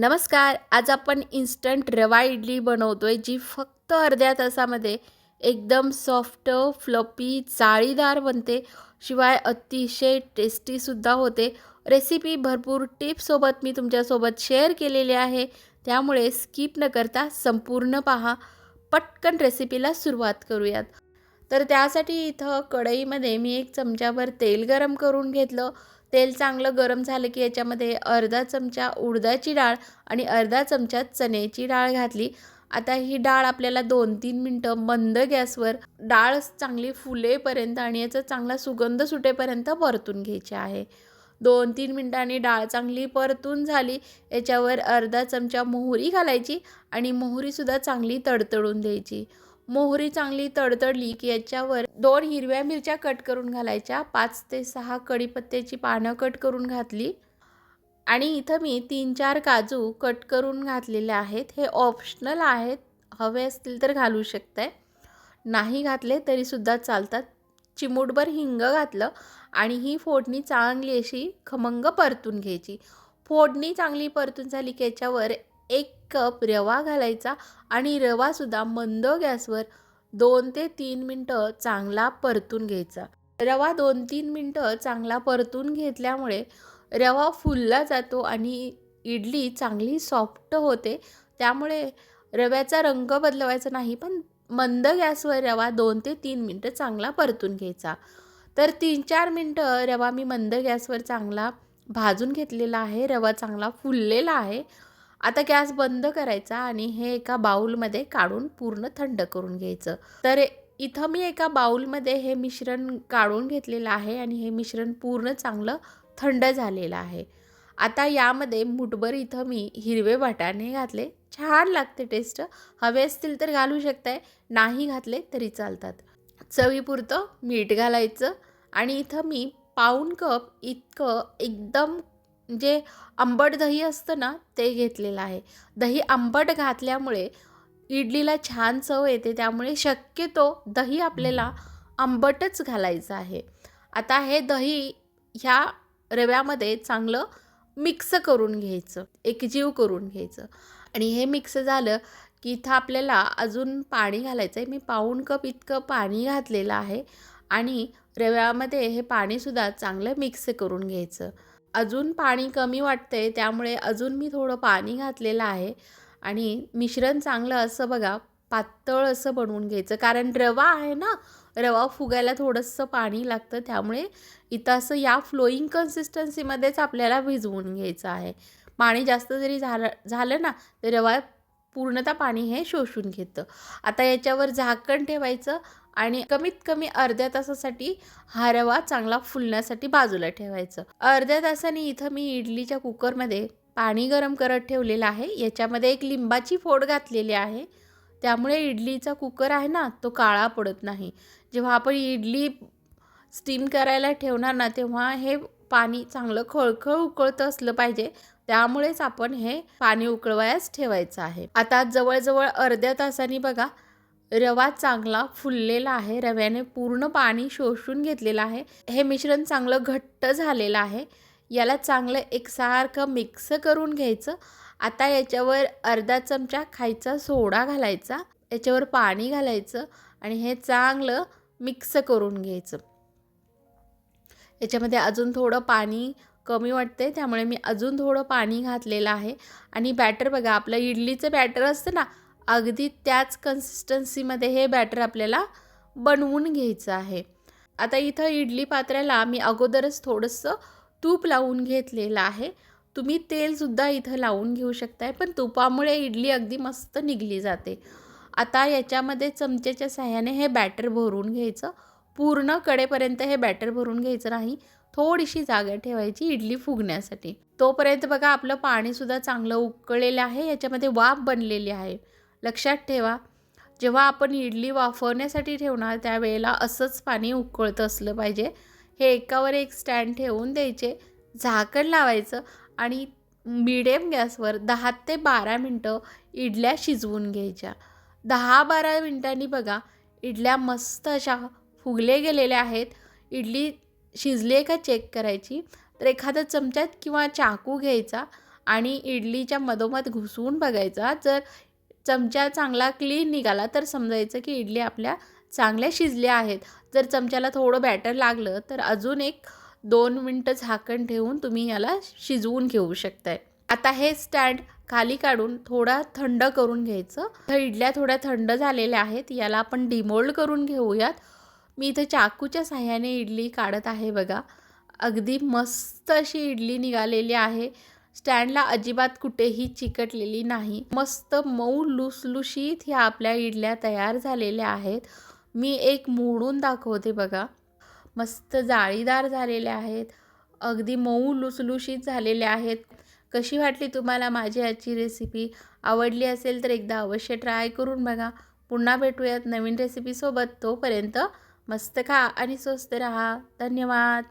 नमस्कार आज आपण इन्स्टंट रवा इडली बनवतोय जी फक्त अर्ध्या तासामध्ये एकदम सॉफ्ट फ्लपी चाळीदार बनते. शिवाय अतिशय टेस्टीसुद्धा होते. रेसिपी भरपूर टिप्ससोबत मी तुमच्यासोबत शेअर केलेली आहे. त्यामुळे स्किप न करता संपूर्ण पहा. पटकन रेसिपीला सुरुवात करूयात. तर त्यासाठी इथं कढईमध्ये मी एक चमच्याभर तेल गरम करून घेतलं. तेल चांगलं गरम झालं की याच्यामध्ये अर्धा चमचा उडदाची डाळ आणि अर्धा चमचा चण्याची डाळ घातली. आता ही डाळ आपल्याला दोन तीन मिनटं मंद गॅसवर डाळ चांगली फुलेपर्यंत आणि याचा चांगला सुगंध सुटेपर्यंत परतून घ्यायची आहे. दोन तीन मिनटांनी डाळ चांगली परतून झाली. याच्यावर अर्धा चमचा मोहरी घालायची आणि मोहरीसुद्धा चांगली तडतडून द्यायची. मोहरी चांगली तडतडली की याच्यावर दोन हिरव्या मिरच्या कट करून घालायच्या. पाच ते सहा कढीपत्त्याची पानं कट करून घातली. आणि इथं मी तीन चार काजू कट करून घातलेले आहेत. हे ऑप्शनल आहेत. हवे असतील तर घालू शकताय. नाही घातले तरीसुद्धा चालतात. चिमूटभर हिंग घातलं आणि ही फोडणी चांगली अशी खमंग परतून घ्यायची. फोडणी चांगली परतून झाली की याच्यावर एक कप रवा घालायचा आणि रवासुद्धा मंद गॅसवर दोन ते तीन मिनटं चांगला परतून घ्यायचा. रवा दोन तीन मिनटं चांगला परतून घेतल्यामुळे रवा फुलला जातो आणि इडली चांगली सॉफ्ट होते. त्यामुळे रव्याचा रंग बदलवायचा नाही पण मंद गॅसवर रवा दोन ते तीन मिनटं चांगला परतून घ्यायचा. तर तीन चार मिनटं रवा मी मंद गॅसवर चांगला भाजून घेतलेला आहे रवा चांगला फुललेला आहे. आता गॅस बंद करायचा आणि हे एका बाऊलमध्ये काढून पूर्ण थंड करून घ्यायचं. तर इथं मी एका बाऊलमध्ये हे मिश्रण काढून घेतलेलं आहे आणि हे मिश्रण पूर्ण चांगलं थंड झालेलं आहे. आता यामध्ये मुठभर इथं मी हिरवे वाटाणे घातले. छान लागते टेस्ट हवे असतील तर घालू शकताय नाही घातले तरी चालतात. चवीपुरतं मीठ घालायचं आणि इथं मी पाऊन कप इतकं एकदम जे आंबट दही असतं ना ते घेतलेलं आहे. दही आंबट घातल्यामुळे इडलीला छान चव येते त्यामुळे शक्यतो दही आपल्याला आंबटच घालायचं आहे. आता हे दही ह्या रव्यामध्ये चांगलं मिक्स करून घ्यायचं एकजीव करून घ्यायचं. आणि हे मिक्स झालं की इथं आपल्याला अजून पाणी घालायचं आहे मी पाऊण कप इतकं पाणी घातलेलं आहे आणि रव्यामध्ये हे पाणीसुद्धा चांगलं मिक्स करून घ्यायचं. अजून पाणी कमी वाटतंय त्यामुळे अजून मी थोडं पाणी घातलेलं आहे. आणि मिश्रण चांगलं असं बघा पातळ असं बनवून घ्यायचं. कारण रवा आहे ना रवा फुगायला थोडंसं पाणी लागतं त्यामुळे इथं असं या फ्लोईंग कन्सिस्टन्सीमध्येच आपल्याला भिजवून घ्यायचं आहे. पाणी जास्त जरी झालं झालं ना तर रवा पूर्णतः पाणी हे शोषून घेतं. आता याच्यावर झाकण ठेवायचं आणि कमीत कमी अर्ध्या तासासाठी हा रवा चांगला फुलण्यासाठी बाजूला ठेवायचं. अर्ध्या तासाने इथं मी इडलीच्या कुकरमध्ये पाणी गरम करत ठेवलेलं आहे. याच्यामध्ये एक लिंबाची फोड घातलेली आहे. त्यामुळे इडलीचा कुकर आहे ना तो काळा पडत नाही. जेव्हा आपण इडली स्टीम करायला ठेवणार ना तेव्हा हे पाणी चांगलं खळखळ उकळतं असलं पाहिजे. त्यामुळेच आपण हे पाणी उकळवायच ठेवायचं आहे. आता जवळजवळ अर्ध्या तासाने बघा रवा चांगला फुललेला आहे. रव्याने पूर्ण पाणी शोषून घेतलेलं आहे. हे मिश्रण चांगलं घट्ट झालेलं आहे. याला चांगलं एकसारखं मिक्स करून घ्यायचं. आता याच्यावर अर्धा चमचा खायचा सोडा घालायचा. याच्यावर पाणी घालायचं आणि हे चांगलं मिक्स करून घ्यायचं. याच्यामध्ये अजून थोडं पाणी कमी वाटते त्यामुळे मी अजून थोडं पाणी घातलेलं आहे. आणि बॅटर बघा आपलं इडलीचं बॅटर असतं ना अगदी त्याच कन्सिस्टन्सीमध्ये हे बॅटर आपल्याला बनवून घ्यायचं आहे. आता इथं इडली पात्र्याला मी अगोदरच थोडंसं तूप लावून घेतलेलं आहे. तुम्ही तेलसुद्धा इथं लावून घेऊ शकताय पण तुपामुळे इडली अगदी मस्त निघली जाते. आता याच्यामध्ये चमच्याच्या साह्याने हे बॅटर भरून घ्यायचं. पूर्ण कडेपर्यंत हे बॅटर भरून घ्यायचं नाही. थोडीशी जागा ठेवायची इडली फुगण्यासाठी. तोपर्यंत बघा आपलं पाणीसुद्धा चांगलं उकळलेलं आहे. याच्यामध्ये वाफ बनलेली आहे. लक्षात ठेवा. जेव्हा आपण इडली वाफवण्यासाठी ठेवणार त्यावेळेला असंच पाणी उकळतं असलं पाहिजे. हे एकावर एक स्टँड ठेवून द्यायचे. झाकण लावायचं आणि मिडियम गॅसवर दहा ते बारा मिनटं इडल्या शिजवून घ्यायच्या. दहा बारा मिनटांनी बघा इडल्या मस्त अशा फुगले गेलेल्या आहेत. इडली शिजली आहे का चेक करायची? तर एखादा चमच्यात किंवा चाकू घ्यायचा आणि इडलीच्या मधोमध घुसवून बघायचा. जर चमचा चांगला क्लीन निघाला तर समजायचं की इडली आपल्या चांगल्या शिजल्या आहेत. जर चमच्याला थोडं बॅटर लागलं तर अजून एक दोन मिनटं झाकण ठेवून तुम्ही याला शिजवून घेऊ शकताय. आता हे स्टँड खाली काढून थोडा थंड करून घ्यायचं. तर इडल्या थोड्या थंड झालेल्या आहेत याला आपण डिमोल्ड करून घेऊयात. मी इथं चाकूच्या साह्याने इडली काढत आहे बघा. अगदी मस्त अशी इडली निघालेली आहे. स्टँडला अजिबात कुठेही चिकटलेली नाही. मस्त मऊ लुसलुशीत ह्या आपल्या इडल्या तयार झालेल्या आहेत. मी एक मोडून दाखवते बघा. मस्त जाळीदार झालेल्या आहेत. अगदी मऊ लुसलुशीत झालेल्या आहेत. कशी वाटली तुम्हाला माझी आजची रेसिपी आवडली असेल तर एकदा अवश्य ट्राय करून बघा. पुन्हा भेटूयात नवीन रेसिपीसोबत तोपर्यंत मस्त खा आणि स्वस्त रहा. धन्यवाद.